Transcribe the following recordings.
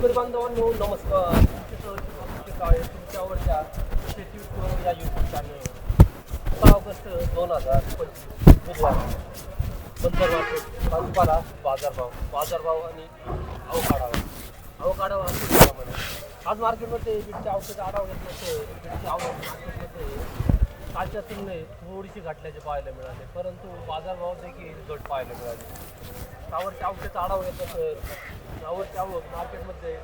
शेतकरी बांधवांनो नमस्कार. तुमचे सहर्ष काळे तुमच्यावरच्या शेती उत्पन्न या युट्यूब चॅनल सहा ऑगस्ट दोन हजार पंचवीस बुधवार. मंतर मार्केट भाजीपाला बाजारभाव. बाजारभाव आणि अवकाढावा. अवकाढावा प्रमाणे आज मार्केटमध्ये बीटच्या औषध आढावा घेतल्याचे बीटची आवक मार्केटमध्ये कालच्या तुलनेत थोडीशी घटल्याचे पाहायला मिळाले. परंतु बाजारभाव देखील घट पाहायला मिळाले. फ्लावरच्या आवकेचा आढावा घेतला सर फ्लावरची आवक मार्केटमध्ये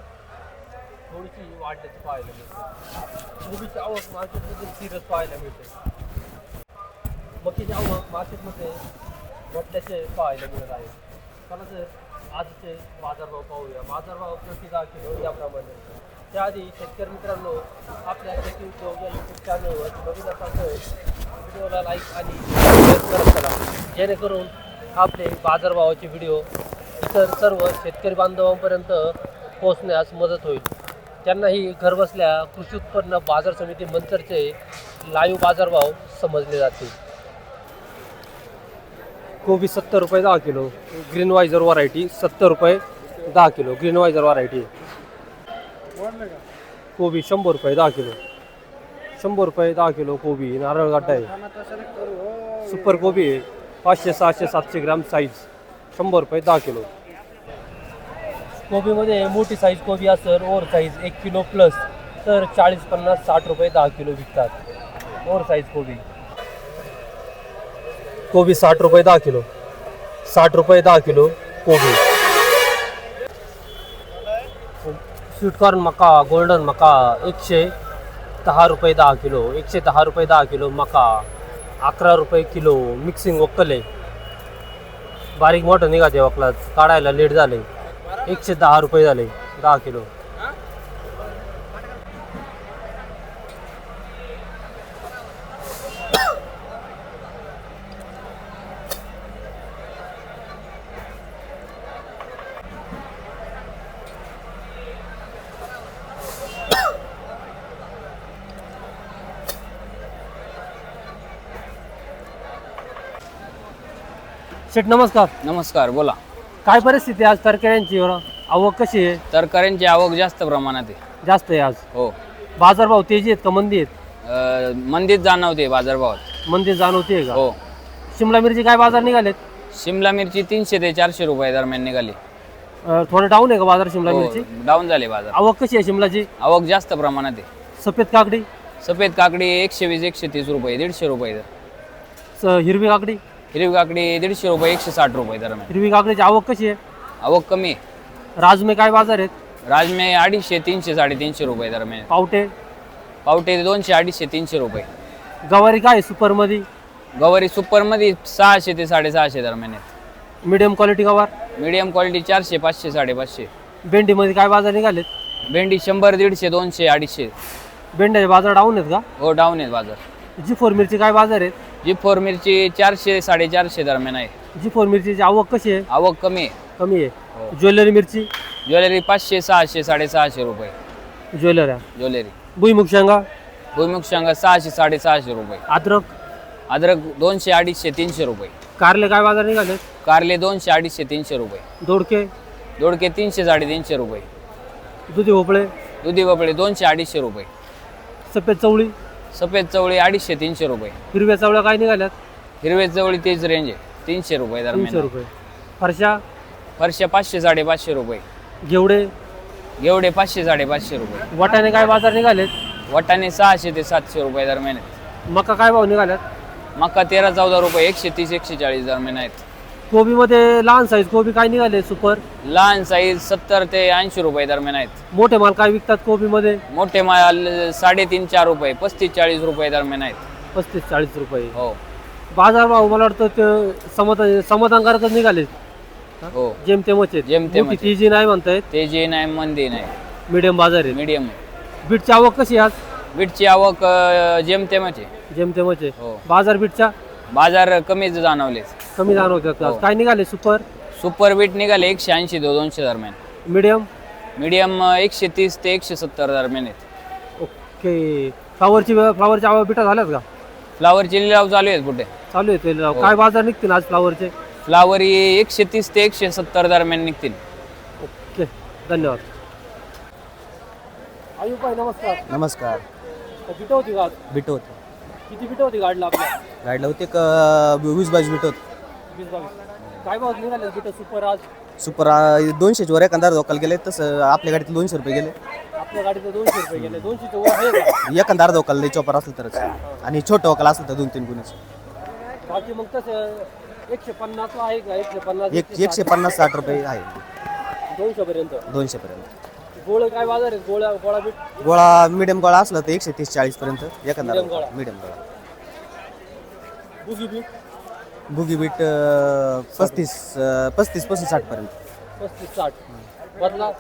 थोडीशी वाढल्याची पाहायला मिळते. कोबीची आवक मार्केटमध्ये सिरस पाहायला मिळते. मकीची आवक मार्केटमध्ये घटल्याचे पाहायला मिळत आहे. चला सर आजचे बाजारभाव पाहूया. बाजारभाव प्रति दहा किलो याप्रमाणे. त्याआधी शेतकरी मित्रांनो आपल्या शेती उद्योग या यूट्यूब चॅनलवर नवीन असाल तर व्हिडिओला लाईक आणि शेअर करत चला जेणेकरून आपले बाजारभावाचे व्हिडिओ इतर सर्व शेतकरी बांधवांपर्यंत पोहोचण्यास मदत होईल. त्यांनाही घरबसल्या कृषी उत्पन्न बाजार समिती मंतरचे लाईव्ह बाजारभाव समजले जातील. कोबी सत्तर रुपये दहा किलो ग्रीन वायझर व्हरायटी सत्तर रुपये दहा किलो ग्रीन वायझर व्हरायटी. कोबी शंभर रुपये दहा किलो शंभर रुपये दहा किलो कोबी नारळ गाठा आहे. सुपर कोबी आहे. पाचशे सहाशे सातशे ग्राम साईज शंभर रुपये दहा किलो. कोबीमध्ये मोठी साईज कोबी असेल ओव्हर साईज एक किलो प्लस तर चाळीस पन्नास साठ रुपये दहा किलो विकतात. ओव्हर साईज कोबी. कोबी साठ रुपये दहा किलो. साठ रुपये दहा किलो कोबी. स्वीटकॉर्न मका गोल्डन मका एकशे दहा रुपये दहा किलो. एकशे दहा रुपये दहा किलो मका. अकरा रुपये किलो मिक्सिंग वक्कले बारीक मोठं निघाते वकलात काढायला लेट झाले. एकशे दहा रुपये झाले दहा किलो. शेठ नमस्कार. नमस्कार बोला. काय परिस्थिती आहे आज? तरकाऱ्यांची बरं? आवक कशी आहे? तरकारींची आवक जास्त प्रमाणात आहे. जास्त आहे आज. हो. बाजारभाव तेजी आहेत का? मंदी आहेत? अं, मंदीत जाणवते बाजारभावात. मंदी जाणवते का? हो. शिमला मिरची काय बाजार निघालेत? शिमला मिरची तीनशे ते चारशे रुपये दरम्यान निघाली. अं, थोडं डाऊन आहे का बाजार शिमला हो मिरची? डाऊन झाले बाजार. आवक कशी आहे शिमलाची? आवक जास्त प्रमाणात आहे. सफेद काकडी? सफेद काकडी एकशे वीस एकशे तीस रुपये दीडशे रुपये. दर. स- हिरवी काकडी? हिरवी काकडी दीडशे रुपये एकशे साठ रुपये दरम्यान. हिरवी काकडीची आवक कशी आहे? आवक कमी आहे. राजमे काय बाजार आहेत? राजमे अडीचशे तीनशे साडेतीनशे रुपये दरम्यान. पावटे? पावटे दोनशे अडीचशे तीनशे रुपये. गवारी काय सुपरमध्ये? गवारी सुपरमध्ये सहाशे ते साडेसहाशे दरम्यान आहेत. मिडियम क्वालिटी गवार? मीडियम क्वालिटी चारशे पाचशे साडेपाचशे. भेंडीमध्ये काय बाजार निघालेत? भेंडी शंभर दीडशे दोनशे अडीचशे. भेंड्याचे बाजार डाऊन आहेत का? हो डाऊन आहेत बाजार. जी फोर मिरची काय बाजार आहेत? जी फोर मिरची चारशे साडेचारशे दरम्यान आहे. जी फोर मिरचीची आवक कशी आहे? आवक कमी आहे. कमी हो. आहे ज्वेलरी मिरची? ज्वेलरी पाचशे सहाशे साडेसहाशे रुपये. ज्वेलऱ्या ज्वेलरी. भुईमुग शेंगा? भुईमुग शेंगा सहाशे साडेसहाशे रुपये. अद्रक? अद्रक दोनशे अडीचशे तीनशे रुपये. कारले काय बाजार निघाले? कारले दोनशे अडीचशे तीनशे रुपये. दोडके? दोडके तीनशे साडेतीनशे रुपये. दुधी भोपळे? दुधी भोपळे दोनशे अडीचशे रुपये. सफेद चवळी? सफेद चवळी अडीचशे तीनशे रुपये. हिरव्या चवळ्या काय निघाल्यात? हिरवे चवळी तेच रेंज आहे. तीनशे रुपये तीनशे दरम्यान रुपये. फरशा? फरशा पाचशे साडेपाचशे रुपये. घेवडे? घेवडे पाचशे साडेपाचशे रुपये. वाटाणे काय बाजार निघालेत? वाटाणे सहाशे ते सातशे रुपये दरम्यान आहेत. मका काय भाव निघाल्यात? मका तेरा चौदा रुपये एकशे तीस एकशे चाळीस दरम्यान आहेत. कोबीमध्ये लहान साईज कोबी काय निघाले सुपर लहान साईज सत्तर ते ऐंशी रुपये दरम्यान आहेत. मोठे माल काय विकतात कोबीमध्ये मोठे माल साडेतीन चार रुपये पस्तीस चाळीस रुपये दरम्यान आहेत. पस्तीस चाळीस रुपये. हो. बाजार भाव मला वाटतं ते समत समाधानकारकच निघाले. हो. जेमतेमच आहेत. जेमतेमच मोठी ती जी नाही म्हणतायत. ते जे नाही मंदी नाही. मिडियम बाजार आहे. मीडियम बीटची आवक कशी आहे आज? बीटची आवक अं, जेमतेमच आहे. जेमतेमच आहे. हो. बाजार बीटच्या बाजार कमीच जाणवलेच कमी जाणवतात आज हो. काय निघाले सुपर? सुपर बीट निघाले एकशे ऐंशी ते दोनशे दरम्यान. मिडियम? मीडियम एकशे तीस ते एकशे सत्तर दरम्यान आहेत. ओके. फ्लावरची फ्लावरची आवक बिटा झाल्यात का? फ्लावरचे लिलाव चालू आहेत कुठे? चालू आहे ते हो. काय बाजार निघतील आज फ्लावरचे? फ्लावर एकशे तीस ते एकशे सत्तर दरम्यान निघतील. ओके. धन्यवाद. आयुष भाई नमस्कार. नमस्कार बिटं होती का आज? बिट होत. किती बिटं होती गाडीला आपल्या? गाडीला होते एक वीस बावीस बिट होत. वीस बावीस. काय भाव निघाले बिटं सुपर आज? सुपर दोनशेच्या वर एखादा धोकाल गेले तसं आपल्या गाडीत दोनशे रुपये गेले. आपल्या गाडीचं दोनशे रुपये गेले. दोनशेचं वर आहे का? एखादा अर्धा धोकाल लई चॉपर असलं तरच. आणि छोटं वकाल असलं तर दोन तीन गुणच. बाकी मग तसं एकशे पन्नास आहे का? एकशे पन्नास एक एकशे पन्नास साठ रुपये आहे. दोनशे पर्यंत दोनशे पर्यंत गोळे काय बाजार गोळ्या गोळा बीट गोळा मिडियम गोळा असला तर एकशे तीस चाळीस पर्यंत एखादा Medium गोळा. मिडियम गोळा. बुगी बीट बुगी बीट पस्तीस पस्तीस पस्तीस साठ पर्यंत. पस्तीस साठ. बदला?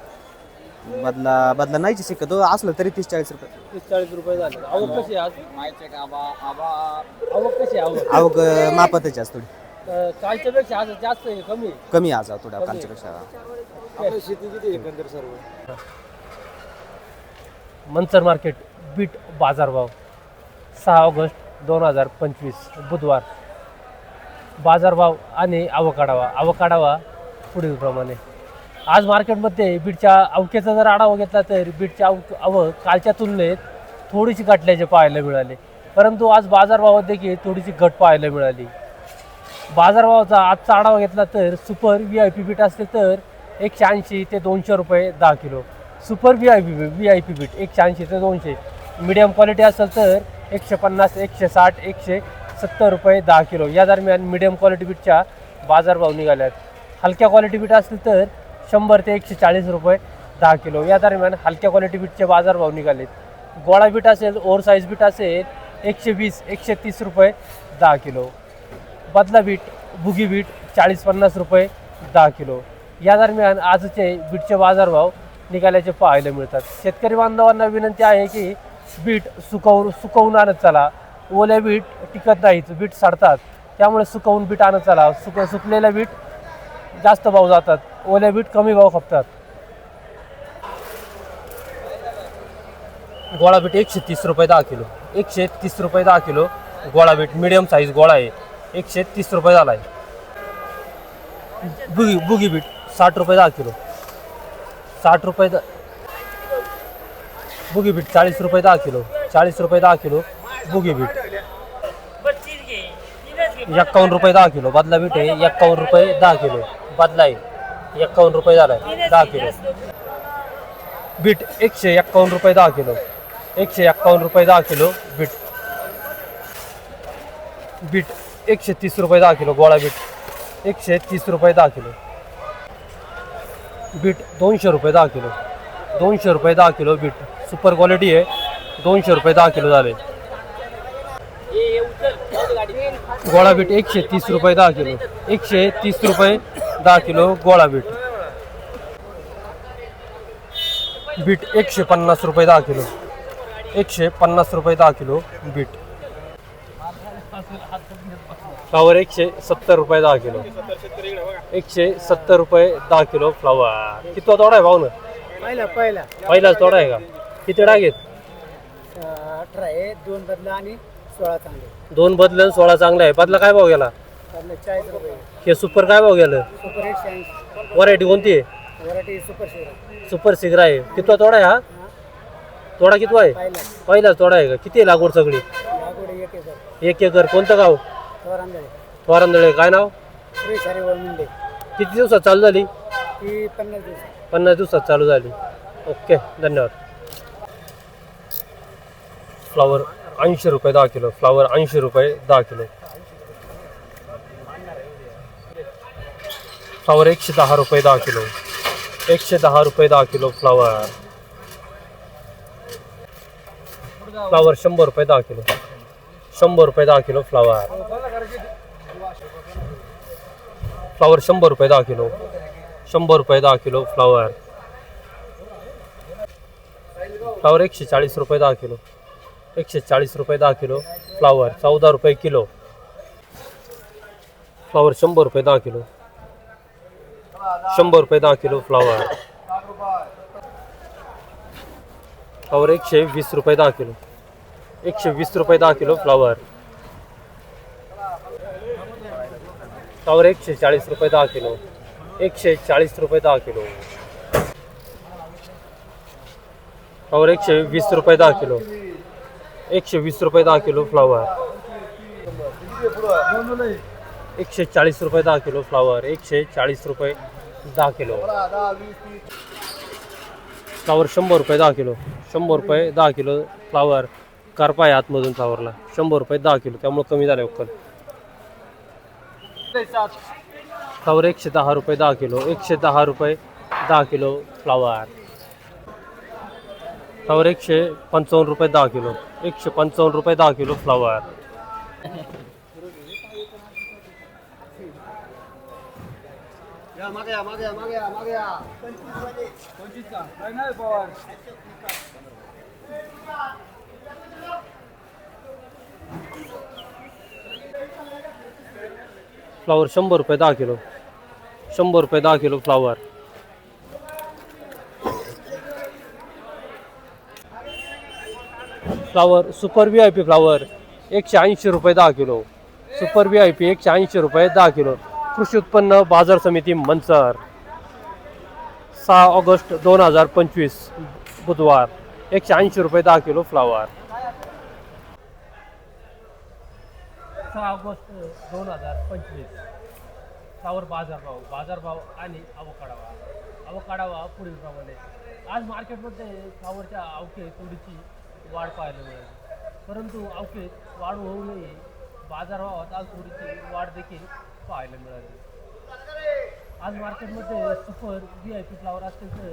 बदला बदला नाहीची शिकतो असलं तरी तीस चाळीस रुपये. तीस चाळीस रुपये झाले. आवक कशी आहे आज? आवक कशी आहे आवक? आवक मापातच असतो थोडी. अं, कालच्या पेक्षा आज जास्त आहे कमी आहे. कमी आज थोड्या कालच्या पेक्षा मंचर मार्केट बीट बाजारभाव सहा ऑगस्ट दोन हजार पंचवीस बुधवार. बाजारभाव आणि आवकाडावा आवकाडावा पुढीलप्रमाणे आज मार्केटमध्ये बीडच्या अवकेचा जर आढावा घेतला तर बीटच्या अव आवक कालच्या तुलनेत थोडीशी घटल्याचे पाहायला मिळाले. परंतु आज बाजारभावात देखील थोडीशी घट पाहायला मिळाली. बाजारभावाचा आजचा आढावा घेतला तर super V I P beet असले तर एकशे ऐंशी ते दोनशे रुपये दहा kilo. Super V I P V I P beet एकशे ऐंशी ते दोनशे. मीडियम क्वालिटी असेल तर एकशे पन्नास एकशे साठ एकशे सत्तर रुपये दहा किलो. या दरम्यान मिडियम क्वालिटी बीटच्या बाजारभाव निघाल्यात. हलक्या क्वालिटी बीट असतील तर शंभर ते एकशे चाळीस रुपये दहा किलो. या दरम्यान हलक्या क्वालिटी बीटचे बाजारभाव निघालेत. गोळा बीट असेल ओवर साईज बीट असेल एकशे वीस एकशे तीस रुपये दहा किलो. बदला बीट बुगी बीट चाळीस पन्नास रुपये दहा किलो. या दरम्यान आजचे बीटचे बाजारभाव निघाल्याचे पाहायला मिळतात. शेतकरी बांधवांना विनंती आहे की बीट सुकवून सुकवून आणत चला. ओल्या बीट टिकत नाहीत बीट सडतात. त्यामुळे सुकवून बीट आणत चला. सुक सुकलेल्या बीट जास्त भाव जातात. ओल्या बीट कमी भाव खपतात. गोळा बीट एकशे तीस रुपये दहा किलो. एकशे तीस रुपये दहा किलो. गोळा बीट मिडियम साईज गोळा आहे. एकशे तीस रुपये झाला आहे. बुगी बुगी बीट साठ रुपये दहा किलो. साठ रुपये बुगी बीट चाळीस रुपये दहा किलो चाळीस रुपये दहा किलो बुगी बीट एक्कावन्न रुपये दहा किलो बदला बीट आहे एक्कावन्न रुपये दहा किलो बदला आहे एक्कावन्न रुपये झाला आहे दहा किलो बीट एकशे एक्कावन्न रुपये दहा किलो एकशे एक्कावन्न रुपये दहा किलो बीट बीट एकशे तीस रुपये दहा किलो गोळा बीट एकशे तीस रुपये दहा किलो बीट दोनशे रुपये दहा किलो दोनशे रुपये दहा किलो बीट सुपर क्वालिटी आहे दोनशे रुपये दहा किलो झाले. गोळा बीट एकशे तीस रुपये दहा किलो एकशे तीस रुपये दहा किलो गोळा बीट. बीट एकशे पन्नास रुपये दहा किलो एकशे पन्नास रुपये दहा किलो बीट. फ्लावर एकशे सत्तर रुपये दहा किलो एकशे सत्तर रुपये दहा किलो फ्लावर किती तोडा आहे भाऊ ना पहिला पहिला. पहिलाच तोडा आहे का? किती डाग आहेत? अठरा आहे दोन बदला आणि सोळा चांगले. दोन बदले सोळा चांगले आहे. बदला काय भाव गेला? चाळीस रुपये. हे सुपर काय भाव गेलं? सुपर एकशे ऐंशी. व्हरायटी कोणती आहे? वराठी सुपर शिरा सुपर सिगरा आहे. कितवा तोडा आहे हा? तोडा कितवा आहे? पहिला. पहिलाच तोडा आहे का? किती आहे लागवड सगळी? लागवड एक एकर. एक एकर. कोणतं गाव? वारंदळे काय नाव? किती दिवसात चालू झाली? ती पन्नास दिवस पन्नास दिवसात चालू झाली. ओके. धन्यवाद. फ्लावर ऐंशी रुपये दहा किलो फ्लावर ऐंशी रुपये दहा किलो. फ्लावर एकशे दहा रुपये दहा किलो. एकशे दहा रुपये दहा किलो फ्लावर फ्लावर शंभर रुपये दहा किलो. शंभर रुपये दहा किलो फ्लावर फ्लावर शंभर रुपये दहा किलो. शंभर रुपये दहा किलो फ्लावर फ्लावर एकशे चाळीस रुपये दहा किलो. एकशे चाळीस रुपये दहा किलो. फ्लावर चौदा रुपये किलो. फ्लावर शंभर रुपये दहा किलो. शंभर रुपये दहा किलो फ्लावर. फ्लावर एकशे वीस रुपये दहा किलो. एकशे वीस रुपये दहा किलो फ्लावर. फ्लावर एकशे चाळीस रुपये दहा किलो. एकशे चाळीस रुपये दहा किलो. फ्लावर एकशे वीस रुपये दहा किलो. एकशे वीस रुपये दहा किलो फ्लावर एकशे चाळीस रुपये दहा किलो फ्लावर एकशे चाळीस रुपये दहा किलो. फ्लावर शंभर रुपये दहा किलो. शंभर रुपये दहा किलो फ्लावर करपा आहे आतमधून फ्लावरला शंभर रुपये दहा किलो. त्यामुळे कमी झाले वक्कल फ्लावर एकशे दहा रुपये दहा किलो. एकशे दहा रुपये दहा किलो फ्लावर फ्लावर एकशे पंचावन्न रुपये दहा किलो. एकशे पंचावन्न रुपये दहा किलो फ्लावर फ्लावर शंभर रुपये दहा किलो. शंभर रुपये दहा kilo flower flower super V I P flower एकशे ऐंशी रुपये दहा kilo. Super V I P एकशे ऐंशी रुपये दहा किलो. कृषी उत्पन्न बाजार समिती मंचर. सहा ऑगस्ट दोन हजार पंचवीस बुधवार. एकशे ऐंशी रुपये दहा किलो फ्लावर. सहा ऑगस्ट दोन हजार पंचवीस. फ्लावर बाजारभाव बाजारभाव आणि अवकाढावा अवकाढावा पुढीलप्रमाणे आज मार्केटमध्ये फ्लावरच्या अवके तुडीची वाढ पाहायला मिळाली. परंतु अवकेत वाढ होऊ नये. बाजारभावात आज थोडीशी वाढ देखील पाहायला मिळाली. आज मार्केटमध्ये super V I P flower असतील तर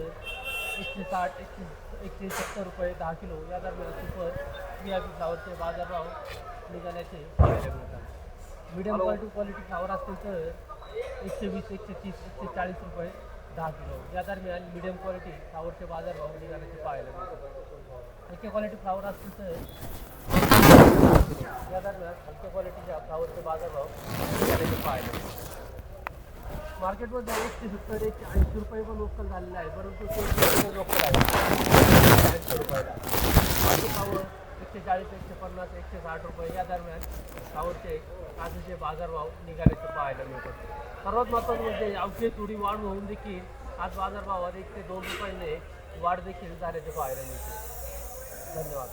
एकशे साठ एकशे एकशे सत्तर रुपये दहा किलो या दरम्यान सुपर व्ही आय पी फ्लावरचे बाजारभाव निघाल्याचे पाहायला मिळतात. मिडियम क्वालिटी क्वालिटी फ्लावर असतील तर एकशे वीस एकशे तीस एकशे चाळीस रुपये दहा किलो. या दरम्यान मिडियम क्वालिटी फ्लावरचे बाजारभाव निघाल्याचे पाहायला मिळतात. हलक्या क्वालिटी फ्लावर असतील तर या दरम्यान हलक्या क्वालिटीच्या फ्लावरचे बाजारभाव निघाल्याचे पाहायला मिळतात. मार्केटमध्ये एकशे सत्तर एकशे ऐंशी रुपये पण लोकल झालेले आहे परंतु ते लोकल आहे ऐंशी रुपयाला. फ्लावर एकशे चाळीस एकशे पन्नास एकशे साठ रुपये या दरम्यान फ्लावरचे काजूचे बाजारभाव निघाल्याचे पाहायला मिळतात सर्वात महत्त्वाचं म्हणजे अवघे थोडी वाढ होऊन देखील आज बाजारभावात एक ते दोन रुपयाने वाढ देखील झाल्याचे पाहायला मिळते. धन्यवाद.